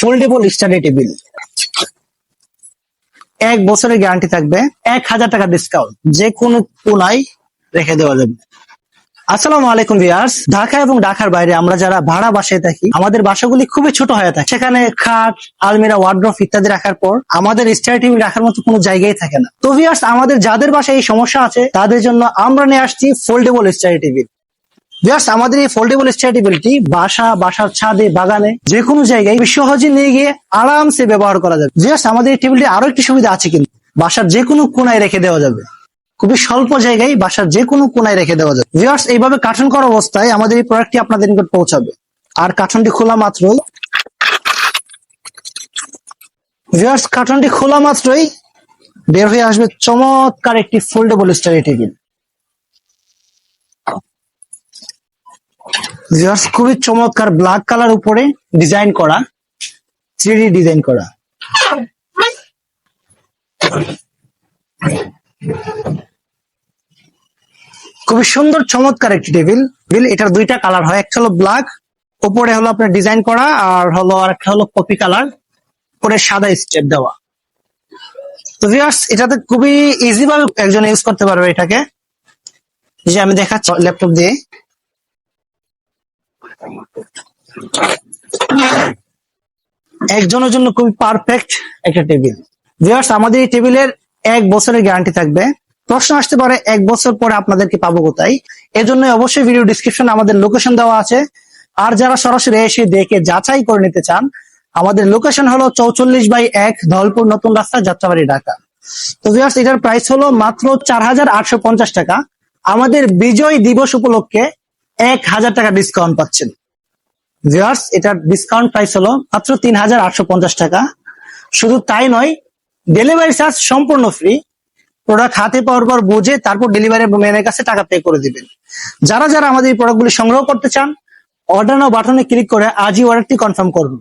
Foldable study table এক বছরের guarantee থাকবে, এক হাজার টাকা ডিসকাউন্ট যে কোনো কোনায় রেখে দেওয়া যাবে। আসসালামু আলাইকুম ভিয়ার্স ঢাকা এবং ঢাকার বাইরে আমরা যারা ভাড়া বাসায় থাকি, আমাদের বাসাগুলি খুবই ছোট হয়ে থাকে। সেখানে খাট, আলমিরা ওয়ার্ড্রফ ইত্যাদি রাখার পর আমাদের স্টাডি টেবিল রাখার মতো কোনো জায়গায় থাকে না। তো ভিয়ার্স আমাদের যাদের বাসায় এই সমস্যা আছে, তাদের জন্য আমরা নিয়ে আসছি ফোল্ডেবল স্টাডি টেবিল জাস্ট আমাদের এই ফোল্ডেবল স্টাডি বাসা, বাসার ছাদে, বাগানে যে কোনো জায়গায় সহজে নিয়ে গিয়ে আরামসে ব্যবহার করা যাবে। জাস্ট আমাদের এই টেবিলটি আরও একটি সুবিধা আছে কিন্তু। বাসার যে কোনো কোনায় রেখে দেওয়া যাবে। খুবই স্বল্প জায়গায় বাসার যে কোনো কোনায় রেখে দেওয়া যাবে। ভিউয়ার্স এইভাবে কার্টন করা অবস্থায় আমাদের এই প্রোডাক্টটি আপনাদের নিকট পৌঁছাবে। আর কার্টনটি খোলা মাত্রই। ভিউয়ার্স কার্টনটি খোলা মাত্রই বের হয়ে আসবে চমৎকার একটি ফোল্ডেবল স্টাডি টেবিল ভিউয়ার্স খুবই চমৎকার ব্ল্যাক কালার উপরে ডিজাইন করা থ্রি ডিজাইন করা। খুবই সুন্দর, চমৎকার একটি টেবিল। বিল এটার দুইটা কালার হয়, একটা হলো ব্ল্যাক উপরে হলো আপনার ডিজাইন করা, আর হলো আর একটা হলো কপি কালার উপরে সাদা স্টেপ দেওয়া। তো ভিউয়ার্স এটাতে খুবই ইজি ভাবে একজন ইউজ করতে পারবে এটাকে। যে আমি দেখাচ্ছি ল্যাপটপ দিয়ে। একজনের জন্য খুবই পারফেক্ট একটা টেবিল ভিউয়ার্স আমাদের এই টেবিলের এক বছরের গ্যারান্টি থাকবে। প্রশ্ন আসতে পারে, এক বছর পরে আপনাদেরকে পাবো কোথায়? এজন্য অবশ্যই ভিডিও ডিসক্রিপশন আমাদের লোকেশন দেওয়া আছে। আর যারা সরাসরি এসে দেখে যাচাই করে নিতে চান, আমাদের লোকেশন হলো চৌচল্লিশ বাই এক ধলপুর নতুন রাস্তা, যাত্রাবাড়ি, ঢাকা। তো ভিউয়ার্স এটার প্রাইস হলো মাত্র চার হাজার আটশো পঞ্চাশ টাকা। আমাদের বিজয় দিবস উপলক্ষে এক হাজার টাকা ডিসকাউন্ট পাচ্ছেন। ভিউয়ার্স এটার ডিসকাউন্ট প্রাইস হলো মাত্র তিন হাজার আটশো পঞ্চাশ টাকা। শুধু তাই নয় ডেলিভারি চার্জ সম্পূর্ণ ফ্রি প্রোডাক্ট হাতে পাওয়ার পর বুঝে তারপর ডেলিভারি ম্যানের কাছে টাকা পে করে দিবেন। যারা যারা আমাদের এই প্রোডাক্টগুলি সংগ্রহ করতে চান অর্ডার নাও বাটনে ক্লিক করে আজই অর্ডারটি কনফার্ম করুন।